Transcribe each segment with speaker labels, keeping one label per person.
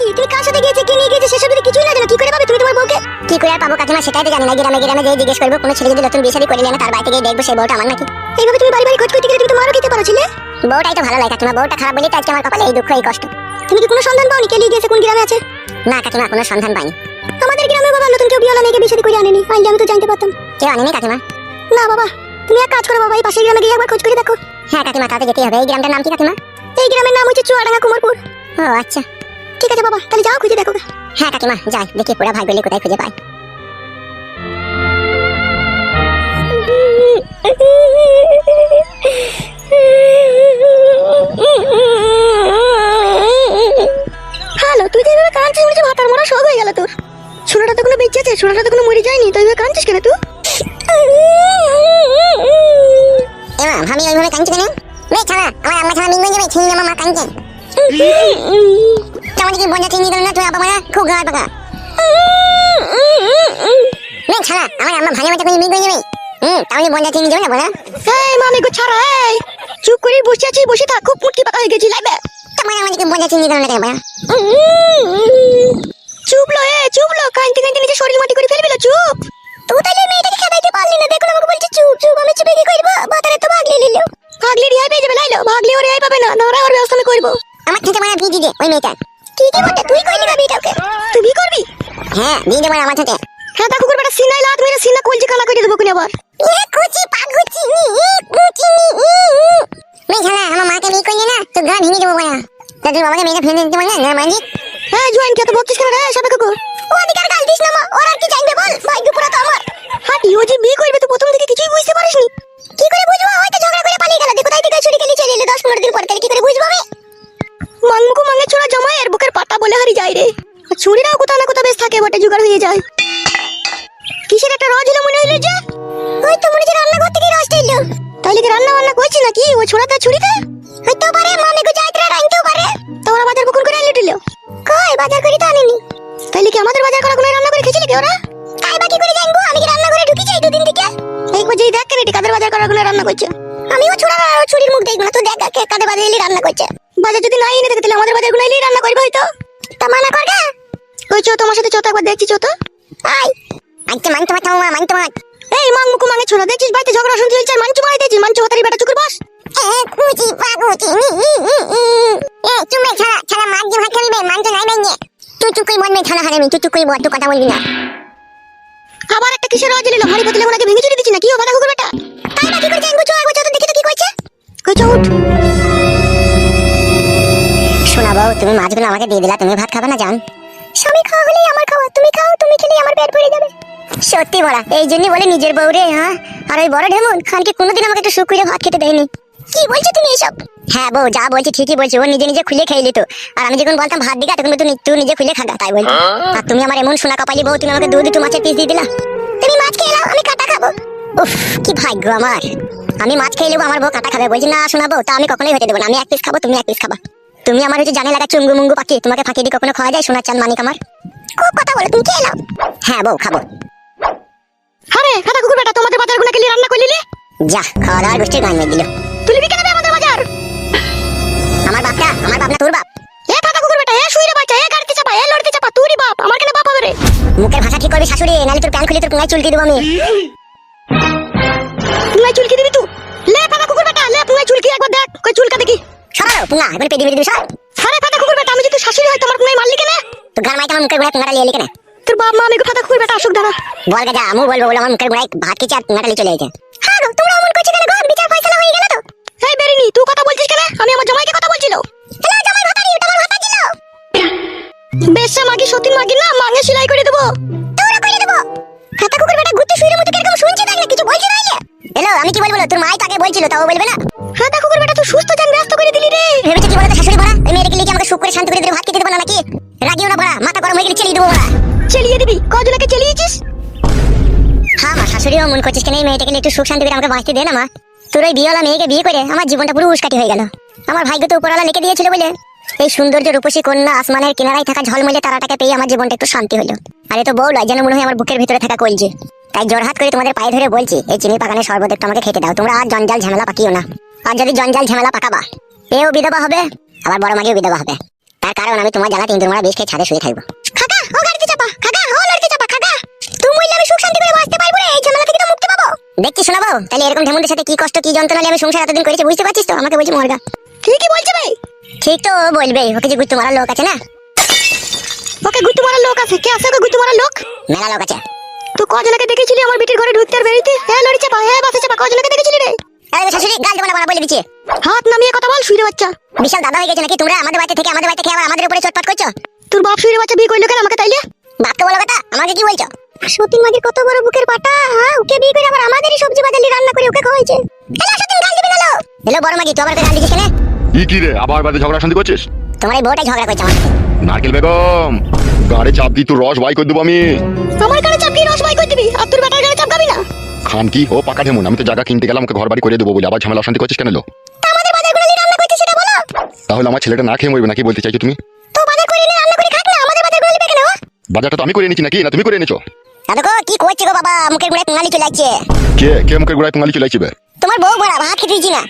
Speaker 1: কি? তুমি কার সাথে গিয়েছে কি নিয়ে গিয়েছে সেসব যদি কিছুই না জানো কি করে পাবে তুমি তোমার বউকে? কি করে আর পাবো কাকিমা? সেটাই তো জানি না। গ্রামে গ্রামে যেয়ে জিজ্ঞেস করব কোনো ছেলে যদি নতুন বিয়ে শাদী করে না তার বাড়িতে গিয়ে দেখব সেই বউটা আমার নাকি। এইভাবে তুমি বাড়ি বাড়ি খোঁজ করতে গেলে তুমি তো মারও খেতে পারো ছিলে। বউটাই তো ভালো লাগে কাকিমা বউটা খারাপ বলেই তো আজকে আমার কপালে এই দুঃখ এই কষ্ট। তুমি কি কোনো সন্ধান পাওনি কে নিয়ে গিয়েছে কোন গ্রামে আছে? না কাকিমা কোনো সন্ধান পাইনি। আমাদের গ্রামে বাবা নতুন কেউ বিয়েলা মেয়েকে বিয়ে শাদী করে আনেনি। আইলে আমি তো জানতে পারতাম। কেউ আনেনি কাকিমা? না বাবা। তুমি এক কাজ করো বাবা এই পাশের গ্রামে গিয়ে একবার খোঁজ করে দেখো। হ্যাঁ কাকিমা তাতে যেতেই হবে। এই গ্রামটার নাম কি কাকিমা? এই গ্রামের নাম হচ্ছে চুয়াডাঙ্গা কুমারপুর। ও আচ্ছা। ঠিক আছে বাবা তাহলে যাও খুঁজে দেখো হ্যাঁ কাকিমা যাই দেখি পুরা ভাই বলি কোথায় খুঁজে পাই হ্যালো তুই যে এভাবে কাঁদছিস মনে ভাতার মরা শখ হয়ে গেল তোর। ছোড়াটা তো কোনো বেঁচে আছে তো কোনো মরে যায়নি তুই এভাবে কাঁদছিস কেন তুই? এমা আমি ওইভাবে কাঁদছি কেন? রে ছাড়া আমার আম্মা ছাড়া মিঙ্গন যাবে ছিনি আমার মা কাঁদছে। কেমন কি বন্ধা চিনি দিল না তুই আবার মারা খুব গায়ে পাকা। রে ছাড়া আমার আম্মা ভালো মতো করে মিঙ্গন যাবে হুম তাহলে বন্ধা চিনি দেবে না বলা এই মামি গো ছাড়া এই। চুপ করে বসে আছি বসে থাক খুব মুটকি পাকা হয়ে গেছি লাগবে তোমার আমাদেরকে বন্ধা চিনি দিল না কেন বলা চুপ লো এ চুপ লো কাঁদতে কাঁদতে নিজে শরীর মাটি করে ফেলবি না চুপ। তুই তাহলে মেয়েটাকে খেদাইতে পারলি না দেখুন আমাকে বলছে চুপ চুপ আমি চুপে কি করব বাতারে তো ভাগলে নিল ভাগলে রিহাই পেয়ে যাবে লাইলো ভাগলে ওর রিহাই পাবে না নরা ওর ব্যবস্থা আমি করব। আমার থেকে মানে বিয়ে দিয়ে ওই মেয়েটা কি কি তুই কইলি না তুই বিয়ে করবি? হ্যাঁ বিয়ে দেবো আমার হ্যাঁ তা কুকুর বেটা সিনাই লাত মেরে সিনা কলজি কানা করে দেবো কোন আবার? এ কুচি পাগুচি নি কুচি নি মেয়ে শালা আমার মাকে বিয়ে করলি না? তো গা ভেঙে দেবো বয়া তা তুই বাবাকে মেয়েটা ফেলে দিতে বল না মানজি? হ্যাঁ জোয়ান কে তো বকছিস কেন রে? সাবে কুকুর। রান্না বান্না করছি নাকি? ও ছোড়াটা ছুরিতে? হইতে পারে মামি গো যাইতে রাইতেও পারে। তোমরা বাজার বকুন করে দিলো কই, বাজার করি তো আনিনি। তাইলে কি আমাদের বাজার করা কোনো রান্না করে খেয়েছিলি কি ওরা? কাই বাকি করে জানব আমি কি রান্না করে ঢুকি যাই দুদিন থেকে এই কো যেই দেখ কেন কাদের বাজার করা কোনো রান্না করছে? আমিও ছোড়া ছুরির মুখ দেখব না, তো দেখ কে কাদের বাজার এলি রান্না করছে। বাজার যদি নাই এনে থাকে, তাহলে আমাদের বাজারগুলো এলি রান্না করবে হয়তো। তা মানা কর গা ওই চো, তোমার সাথে চো, তো একবার দেখছি, চো তো। আই আচ্ছা মানতে মাথা মানতে মাথ এই মাং মুকু মাঙে ছোড়া দেখছিস বাড়িতে ঝগড়া শুনতে দিয়েছিস? মানচু হতারি বেটা চুকুর বস? কুচি এ চুমে ছাড়া ছাড়া যে ভাত খাবি মান তো নাই বাইনে তুই করে বলবে ছাড়া হারামি তুই করে বল কথা বলবি না। আবার একটা কিসের রাজ এলো? ওনাকে ভেঙে চুরি দিচ্ছি না কি বাধা কুকুর বেটা? তাই করে চো একবার চো তো দেখি তো কি কইছে? কইছো উঠ। শোনা বউ তুমি মাছগুলো আমাকে দিয়ে দিলা তুমি ভাত খাবে না জান স্বামী খাওয়া হলেই আমার খাওয়া তুমি খাও তুমি খেলে আমার পেট ভরে যাবে। সত্যি বড়া এই জন্যই বলে নিজের বউ রে হ্যাঁ আর ওই বড় ঢেমুন খানকে কোনোদিন আমাকে একটু সুখ করে ভাত খেতে দেয়নি। কি বলছো তুমি এসব? হ্যাঁ বউ যা বলছি ঠিকই বলছি ও নিজে নিজে খুলে খেয়ে নিত। আর আমি যখন বলতাম ভাত দিগা তখন তুমি তুই নিজে খুলে খাগা তাই বলতো। আর তুমি আমার এমন সোনা কপালি বউ তুমি আমাকে দু দুটো মাছের পিস দিয়ে দিলা। তুমি মাছ খেয়ে নাও আমি কাটা খাব। উফ কি ভাগ্য আমার। আমি মাছ খেয়ে নেব আমার বউ কাটা খাবে। বলছি না শোনাবো তা আমি কখনোই হতে দেবো না। আমি এক পিস খাব তুমি এক পিস খাবা। তুমি আমার হচ্ছে জানে লাগা চুঙ্গু মুঙ্গু পাখি তোমাকে ফাঁকি দিয়ে কখনো খাওয়া যায় সোনার চাঁদ মানিক আমার? খুব কথা বলো তুমি খেয়ে নাও। হ্যাঁ বউ খাব। আরে খাতা কুকুর বেটা তোমাদের বাজারগুলো কেলি রান্না করলি যা খাওয়া দাওয়ার গোষ্ঠীর গান মেয়ে দিল। তুলবি কেন আমাদের বাজার। আমার বাপটা আমার বাপ না তোর বাপ? এ খাতা কুকুর বেটা এ শুইরে বাচ্চা এ গাড়িতে চাপা এ লড়তে চাপা তুই বাপ আমার কেন বাপ হবে রে? মুখের ভাষা ঠিক করবি শাশুড়ি নালে তোর প্যান খুলে তোর পুঙ্গায় চুলকি দেবো আমি। পুঙ্গায় চুলকি দিবি তুই লে খাতা কুকুর বেটা লে পুঙ্গায় চুলকি একবার দেখ কই চুলকা দেখি। সরাও পুঙ্গা এবার পেদি পেদি সর আরে খাতা কুকুর বেটা আমি যদি শাশুড়ি হয় তোমার পুঙ্গায় মারলি কেন? তো গার মাইতে আমার মুখের গোড়ায় পুঙ্গাটা লিয়ে কেন? তোর বাপ মা আমি খাতা কুকুর বেটা অসুখ দাঁড়া বল গা যা আমু বলব বলে আমার মুখের গোড়ায় ভাত খেয়েছে আর লিয়ে চলে গেছে। হ্যাঁ গো তোমরা অমন করছ কেন গো? বিচার ফয়সালা হয়ে গেল তো। এই বেরিনি তুই কথা বলছিস কেন? আমি আমার জামাইকে কথা বলছিল। হ্যালো জামাই ভাতারি আমার ভাতা ছিল? বেশা মাগি সতীন মাগি না মাঙে সেলাই করে দেবো। তোরা করে দেবো? খাতা কুকুর বেটা ঘুরতে শুইরে মতো কীরকম শুনছি দেখ না কিছু বলছি না হ্যালো আমি কি বলব তোর মাই তাকে বলছিল তাও বলবে না? খাতা কুকুর দিবি? কজনকে চেলিয়েছিস? হ্যাঁ মা শাশুড়িও মন করছিস কেন এই মেয়েটাকে একটু সুখ শান্তি করে আমাকে বাঁচতে দে না মা। তোর ওই বিয়েওয়ালা মেয়েকে বিয়ে করে আমার জীবনটা পুরো উস্কাটি হয়ে গেল। আমার ভাগ্য তো উপরওয়ালা লিখে দিয়েছিল বলে। এই সৌন্দর্য রূপসী কন্যা আসমানের কিনারায় থাকা ঝলমলে তারাটাকে পেয়ে আমার জীবনটা একটু শান্তি হলো। আর তো বউ যেন মনে হয় আমার বুকের ভিতরে থাকা কলজি। তাই জোরহাত করে তোমাদের পায়ে ধরে বলছি এই চিনি পাকানের শরবত একটু আমাকে খেতে দাও তোমরা আর জঞ্জাল ঝামেলা পাকিও না। আর যদি জঞ্জাল ঝামেলা পাকাবা এও বিধবা হবে আবার বড় মাগিও বিধবা হবে। তার কারণ আমি তোমার জ্বালা তিন মারা বেশ খেয়ে ছাদে শুয়ে থাকব।
Speaker 2: খাকা ও গাড়িতে চাপা খাকা ও লড়তে চাপা খাকা তুই মরলে আমি সুখ শান্তি করে বাঁচতে পারব রে এই ঝামেলা থেকে তো মুক্তি পাবো
Speaker 1: দেখছি শোনাবো? তাহলে এরকম ঢেমুদের সাথে কি কষ্ট কি যন্ত্রণা আমি সংসার এতদিন করেছি বুঝতে পারছিস তো? আমাকে বলছি মরগা।
Speaker 2: ঠিকই বলছে ভাই।
Speaker 1: ঠিক তো বলবে। ওকে যে গুত্তু মারার লোক আছে না?
Speaker 2: ওকে গুতু মারার লোক আছে। কে আছে ওকে গুতু মারার লোক?
Speaker 1: মেলা লোক আছে।
Speaker 2: তুই কজনকে দেখেছিলি আমার বিটির ঘরে ঢুকতে আর বেরিতে হ্যাঁ লড়ি চাপা হ্যাঁ বাসে চাপা কজনকে দেখেছিলি রে?
Speaker 1: আরে শাশুড়ি গাল দেবো না বাড়া বলে দিচ্ছি।
Speaker 2: হাত নামিয়ে কথা বল শুইরে বাচ্চা।
Speaker 1: বিশাল দাদা হয়ে গেছে নাকি তোমরা? আমাদের বাড়িতে থেকে আমাদের বাড়িতে খেয়ে আবার আমাদের উপরে চটপট করছ?
Speaker 2: তোর বাপ শুইরে বাচ্চা বিয়ে করল কেন আমাকে তাইলে?
Speaker 1: বাপকে বলো কথা আমাকে কি বলছো?
Speaker 2: সতীন মাগির কত বড় বুকের পাটা? হ্যাঁ ওকে বিয়ে করে আবার আমাদেরই সবজি বাজালি রান্না করে ওকে খাওয়াইছে। হ্যালো সতীন গাল দিবি না লো
Speaker 1: হ্যালো বড় মাগি তুই আবার গাল দিচ্ছিস কেন?
Speaker 3: কি কি রে আবার বাড়িতে ঝগড়া শান্তি করছিস?
Speaker 1: তোমার এই বউটাই ঝগড়া করছে আমার
Speaker 3: নারকেল বেগম গাড়ি চাপ দি রস বাই করে দেবো আমি।
Speaker 2: আমার গাড়ি চাপকি রস বাই করে দিবি আর তোর বেটার গাড়ি চাপকাবি না?
Speaker 3: খান কি ও পাকা ঢেমুন আমি তো জায়গা কিনতে গেলাম ওকে ঘর বাড়ি করে দেবো বলে আবার ঝামেলা অশান্তি করছিস কেন লো?
Speaker 2: আমাদের বাজার করে রান্না করতে সেটা বলো।
Speaker 3: তাহলে আমার ছেলেটা না খেয়ে মরবে নাকি বলতে চাইছো তুমি?
Speaker 2: তো বাজার করে এনে রান্না করে খাক না আমাদের বাজার করে কেন?
Speaker 3: বাজারটা তো আমি করে নিচ্ছি নাকি না তুমি করে এনেছো?
Speaker 1: কি করছে গো বাবা? মুখের গুড়ায় কুঙালি চলে যাচ্ছে
Speaker 3: কে? কে মুখের গোড়ায় তোমালি চলে আসবে
Speaker 1: তোমার বউ বড়া ভাত খেতে দিচ্ছি না।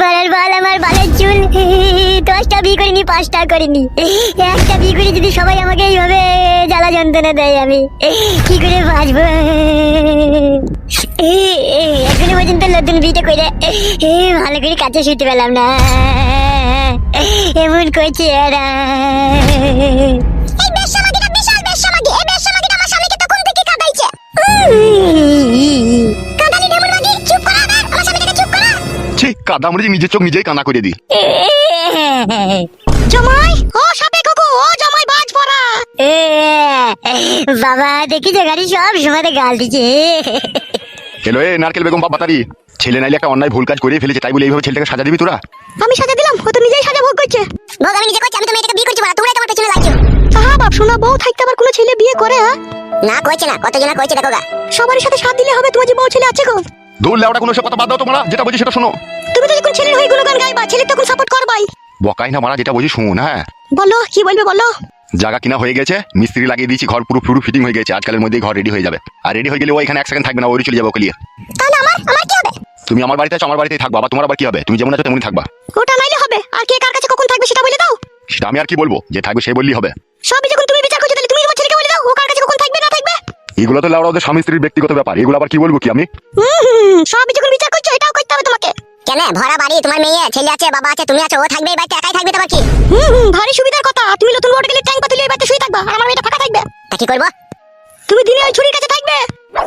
Speaker 1: বালের বাল আমার বালের চুল। দশটা বিয়ে করিনি পাঁচটা করিনি। একটা বিয়ে করে যদি সবাই আমাকে এইভাবে জ্বালা যন্ত্রণা দেয় আমি কি করে বাঁচবো? এখনও পর্যন্ত নতুন বিয়েটা করে ভালো করে কাছে শুতে পেলাম না। এমন করছে এরা।
Speaker 3: ছি কাদা মরে নিজের চোখ নিজেই কানা করে দি
Speaker 2: জামাই ও সাপে কুকু ও জামাই বাজ পড়া।
Speaker 1: বাবা দেখি যে গাড়ি সব সময় গাল দিচ্ছে।
Speaker 3: হ্যালো এ নারকেল বেগম বাপ বাতারি। ছেলে নাইলে একটা অন্যায় ভুল কাজ করে ফেলেছে তাই বলে এইভাবে ছেলেটাকে সাজা দিবি তোরা?
Speaker 2: আমি সাজা দিলাম ও তো নিজেই সাজা ভোগ করছে।
Speaker 1: ভোগ আমি নিজে করছি আমি তো মেয়েটাকে বিয়ে করছি তোমরাই তোমার পেছনে লাগছো।
Speaker 2: বাপ শোনা বউ থাকতে আবার কোনো ছেলে বিয়ে করে হ্যাঁ?
Speaker 1: না কইছে না কতজনা কইছে দেখো গা।
Speaker 2: সবারই সাথে সাথ দিলে হবে তোমার যে বউ ছেলে আছে গো।
Speaker 3: দৌড় লেওটা কোনো সব কথা বাদ দাও তোমরা যেটা বলছি সেটা শোনো।
Speaker 2: তুমি তো যখন ছেলের হয়ে গুণগান গাইবা ছেলে তখন সাপোর্ট করবাই।
Speaker 3: বকাই না মারা যেটা বলছি শুন হ্যাঁ?
Speaker 2: বলো কি বলবে বলো?
Speaker 3: জায়গা কিনা হয়ে গেছে মিস্ত্রি লাগিয়ে দিয়েছি ঘর পুরো পুরো ফিটিং হয়ে গেছে আজকালের মধ্যেই ঘর রেডি হয়ে যাবে। আর রেডি হয়ে গেলে ও এখানে এক সেকেন্ড থাকবে না ওই চলে যাবে ওকে নিয়ে।
Speaker 2: তাহলে আমার আমার কি হবে?
Speaker 3: তুমি আমার বাড়িতে আছো আমার বাড়িতেই থাকবা আবার তোমার আবার কি হবে? তুমি যেমন আছো তেমনই থাকবা।
Speaker 2: ওটা নাইলে হবে আর কে কার কাছে কখন থাকবে সেটা বলে দাও।
Speaker 3: সেটা আমি আর কি বলব? যে থাকবে সে বললেই হবে।
Speaker 2: সবই যখন তুমি বিচার করছ তাহলে তুমি তোমার ছেলেকে বলে দাও ও কার কাছে কখন থাকবে না থাকবে?
Speaker 3: এগুলো তো লাউড়া ওদের স্বামী স্ত্রীর ব্যক্তিগত ব্যাপার এগুলো আবার কি বলব কি আমি?
Speaker 2: হুম হুম সবই যখন বিচার করছ এটাও করতে হবে তোমাকে।
Speaker 1: কেন? ভরা বাড়ি তোমার মেয়ে ছেলে আছে বাবা আছে তুমি আছো ও থাকবে এই বাড়িতে একাই থাকবে তোমার কি?
Speaker 2: হুম ভারী সুবিধার কথা তুমি নতুন বোর্ড গেলে ট্যাঙ্ক পাতুলে এই বাড়িতে শুয়ে থাকবা আর আমার মেয়েটা ফাঁকা থাকবে।
Speaker 1: তা কি করব?
Speaker 2: তুমি দিনে ওই ছুরির কাছে থাকবে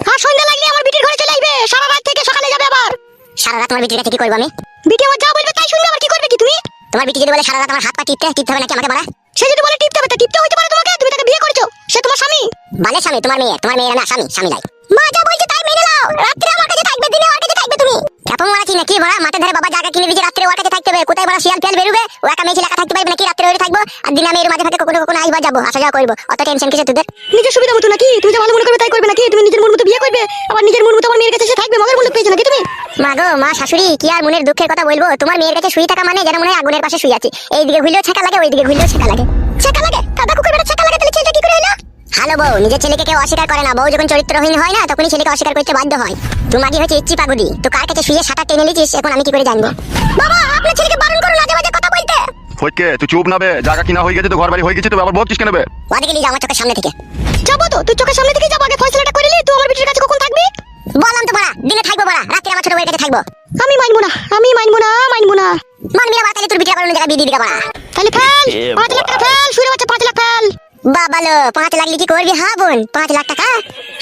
Speaker 2: আর সন্ধ্যা লাগলে আমার বিটির ঘরে চলে আসবে সারা রাত থেকে সকালে যাবে আবার।
Speaker 1: সারা রাত তোমার বিটির কাছে কি করব আমি?
Speaker 2: বিটি আমার যা বলবে তাই শুনবে আবার কি করবে কি তুমি?
Speaker 1: তোমার বিটি যদি বলে সারা রাত আমার হাত পা টিপতে টিপতে হবে নাকি আমাকে মারা
Speaker 2: সে যদি বলে টিপতে হবে তা টিপতে হইতে পারে তোমাকে। তুমি তাকে বিয়ে করেছ। সে তোমার স্বামী।
Speaker 1: বালে স্বামী তোমার মেয়ে তোমার মেয়ে না স্বামী স্বামী নাই
Speaker 2: মা যা বলছে তাই মেনে নাও। রাত্রে আমার কাছে থাকবে দিনে কাছে থাকবে তুমি?
Speaker 1: কেমন মারাচ্ছি নাকি মারা? মাঠে ধারে বাবা জায়গা কিনে দিয়েছে রাত্রে ওর কাছে থাকতে হবে। কোথায় বড় শিয়াল ফিয়াল বেরোবে? ও একা মেয়ে একা থাকতে পারবে নাকি? রাত্রে ওই থাকব? আর দিনে আমি এর মাঝে ফাঁকে কখনো কখনো আইবা যাব। আসা যাওয়া করব। অত টেনশন কিসে তোদের?
Speaker 2: নিজের সুবিধা মতো নাকি? তুমি যা ভালো মনে করবে তাই করবে নাকি? তুমি নিজের মন মতো বিয়ে করবে? আবার নিজের মন মতো আমার মেয়ের কাছে সে থাকবে? মগের মূল্য পেয়েছ নাকি তুমি?
Speaker 1: মা গো মা শাশুড়ি কি আর মনের দুঃখের কথা বলব? তোমার মেয়ের কাছে শুয়ে থাকা মানে যেন মনে হয় আগুনের পাশে শুয়ে আছি। এইদিকে ঘুরলেও ছেঁকা লাগে ওইদিকে ঘুরলেও ছেঁকা লাগে।
Speaker 2: ছেকা লাগে? দাদা কুকুর বেটা ছেকা লাগে? তাহলে ছেলেটা কি করে হলো?
Speaker 1: ভালো বউ নিজের ছেলেকে কেউ অস্বীকার করে না। বউ যখন চরিত্রহীন হয় না তখনই ছেলেকে অস্বীকার করতে বাধ্য হয়। তুমি আগে হচ্ছে ইচ্ছি পাগুদি তো কার কাছে শুয়ে সাঁতার টেনে নিয়েছিস এখন আমি কি করে জানব?
Speaker 2: বাবা আপনার ছেলেকে বারণ করুন আজে বাজে কথা বলতে।
Speaker 3: হইকে তুই চুপ নাবে জায়গা কিনা হয়ে গেছে তো ঘর বাড়ি হয়ে গেছে তো আবার বলছিস কেন বে
Speaker 1: ওদিকে নিয়ে যাও আমার চোখের সামনে থেকে।
Speaker 2: যাব তো তুই চোখের সামনে থেকে যাব। আগে ফয়সালাটা করে নি তুই আমার বিটির কাছে কখন থাকবি?
Speaker 1: বললাম তো বাড়া দিনে থাকব বাড়া রাত্রে আমার ছোট বউয়ের কাছে থাকব।
Speaker 2: আমি মানবো না আমি মানবো না মানবো না।
Speaker 1: মানবি না বাতালে তোর বিটিরা কোনো জায়গায় বিয়ে দিয়ে দিকা বাড়া।
Speaker 2: তাহলে ফেল পাঁচ লাখ টাকা ফেল শুনে
Speaker 1: বাবালো পাঁচ লাখ কি করবি? হ্যাঁ বোন পাঁচ লাখ টাকা।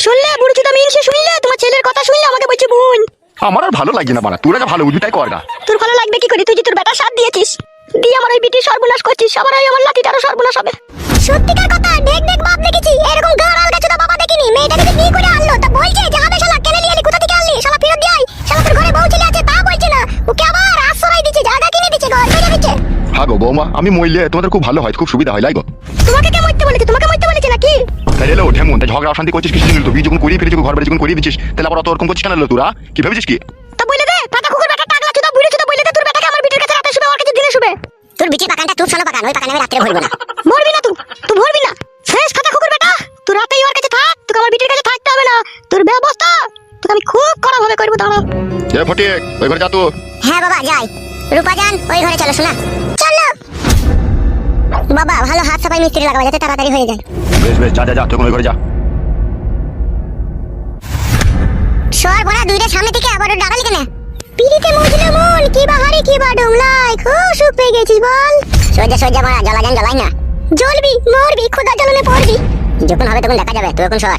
Speaker 2: শুনলে বুড়ো চুদা মিন সে শুনলে? তোমার ছেলের কথা শুনলে আমাকে বলছে বোন।
Speaker 3: আমার আর ভালো লাগে না বাড়া তোরা যা ভালো বুঝবি তাই কর না
Speaker 2: তোর ভালো লাগবে কি করে? তুই যে তোর বেটা সাথ দিয়েছিস দিয়ে আমার ওই বিটির সর্বনাশ করছিস আমার ওই আমার লাঠিটারও সর্বনাশ হবে। সত্যিকার কথা দেখ দেখ বাপ দেখেছি এরকম গাড়াল গাছুদা বাবা দেখিনি। মেয়েটাকে বিয়ে করে আনলো? তা বলছে যে হবে শালা
Speaker 3: বৌমা আমি মরলে তোমাদের খুব ভালো হয় খুব সুবিধা হয় লাইগো।
Speaker 2: তোমাকে কে মরতে বলেছে? তোমাকে মরতে বলেছে নাকি?
Speaker 3: তাই এলো ওঠে মন তাই ঝগড়া অশান্তি করছিস কিছু তো বিয়ে যখন করিয়ে ফেলেছিস ঘর বাড়ি যখন করিয়ে দিচ্ছিস তাহলে আবার অত ওরকম করছিস কেন তোরা? কি ভেবেছিস কি?
Speaker 2: তা বলে দে পাতা কুকুর বেটা টাকলা চুদা বুড়ি চুদা বলে দে তোর বেটাকে আমার বিটির কাছে রাতে শুবে ওর কাছে দিনে শুবে।
Speaker 1: তোর বিটির পাকানটা তুই শোনো পাকান ওই পাকানে আমি রাত্রে ভরবো না।
Speaker 2: মরবি না তুই তুই মরবি না। শেষ কথা কুকুর বেটা তুই রাতেই ওর কাছে থাক তোকে আমার বিটির কাছে থাকতে হবে না। তোর ব্যবস্থা তোকে আমি খুব কড়া ভাবে করব দাঁড়া।
Speaker 3: এ ফটিক ওই ঘরে যা তো।
Speaker 1: হ্যাঁ বাবা যাই। রূপাজান ওই ঘরে চলো শোনা। বাবা ভালো হাত সাফাই মিস্ত্রি লাগাবে যাতে তাড়াতাড়ি হয়ে যায়।
Speaker 3: বেশ বেশ যা যা যা তুই ওই ঘরে যা।
Speaker 1: সর বড়া দুইটা সামনে থেকে আবার ডাকালি কেন। পিড়িতে মুজলে মন কি বাহারি কি বা ডোমলাই খুব সুখ পেয়ে গেছিস বল। সজ্জা সজ্জা মারা জ্বালা যান জ্বালাই না। জ্বলবি মরবি খোদা জ্বালনে পড়বি। যখন হবে তখন দেখা যাবে তুই এখন সর।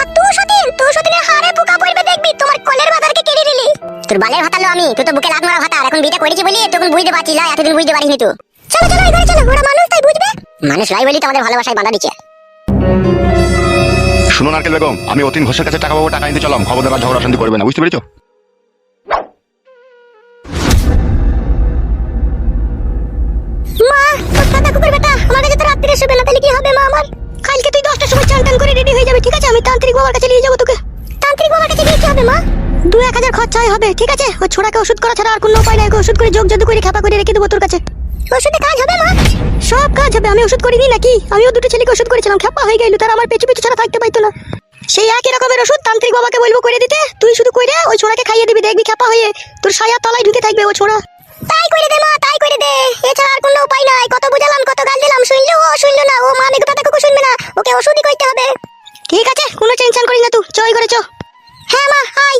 Speaker 1: আর তুই সতীন তুই সতীনের হাড়ে পোকা পড়বে দেখবি তোমার কলের ভাতারকে কেড়ে নিলি। তোর বালের ভাতালো আমি তুই তো বুকে লাগ মারা ভাতার এখন বিটা করেছি বলি তখন বুঝতে পারছি না এতদিন বুঝতে পারিনি তুই। চলো চলো এখানে চলো ওরা মানুষ তাই বুঝবে? মানুষ লাই বলি তো আমাদের ভালোবাসায় বাধা দিচ্ছে।
Speaker 3: শুনো নারকেল বেগম আমি অতীন ঘোষের কাছে টাকা পাবো টাকা নিতে চলাম খবরদার ঝগড়া শান্তি করবে না বুঝতে পেরেছ?
Speaker 1: মা কুকুর বেটা আমার কাছে তো রাত্রিরে শুবে না তাহলে কি হবে মা আমার?
Speaker 2: কালকে তুই দশটার সময় চান টান করে রেডি হয়ে যাবে ঠিক আছে? আমি তান্ত্রিক বাবার কাছে নিয়ে যাব তোকে।
Speaker 1: তান্ত্রিক বাবার কাছে গিয়ে কি হবে মা?
Speaker 2: দু এক হাজার খরচাই হবে ঠিক আছে? ওই ছোড়াকে ওষুধ করা ছাড়া আর কোনো উপায় নাই ওষুধ করে যোগ জাদু করে খাপা করে রেখে দেবো তোর কাছে।
Speaker 1: ওষুধে কাজ হবে, মা?
Speaker 2: সব কাজ হবে, আমি ওষুধ করিনি নাকি? আমিও দুটো ছেলেকে ওষুধ করেছিলাম খেপা হয়ে গেল, তার আমার পেছু পেছু ছাড়া থাকতে পাইতো না। সেই একই রকমের ওষুধ তান্ত্রিক বাবাকে বলব করে দিতে, তুই শুধু কইরে ওই ছোড়াকে খাইয়ে দিবি, দেখবি খ্যাপা হয়ে তোর সায়া তলায় ঢুকে থাকবে ও ছোড়া।
Speaker 1: তাই করে দে, মা, তাই করে দে। এছাড়া আর কোনো উপায় নাই, কত বুঝালাম, কত গাল দিলাম, শুনলো ও, শুনলো না, ও মা নেগো কথা শুনবে না, ওকে ওষুধই করতে হবে।
Speaker 2: ঠিক আছে, কোনো টেনশন করিস না তুই চই করে চ।
Speaker 1: হ্যাঁ মা হাই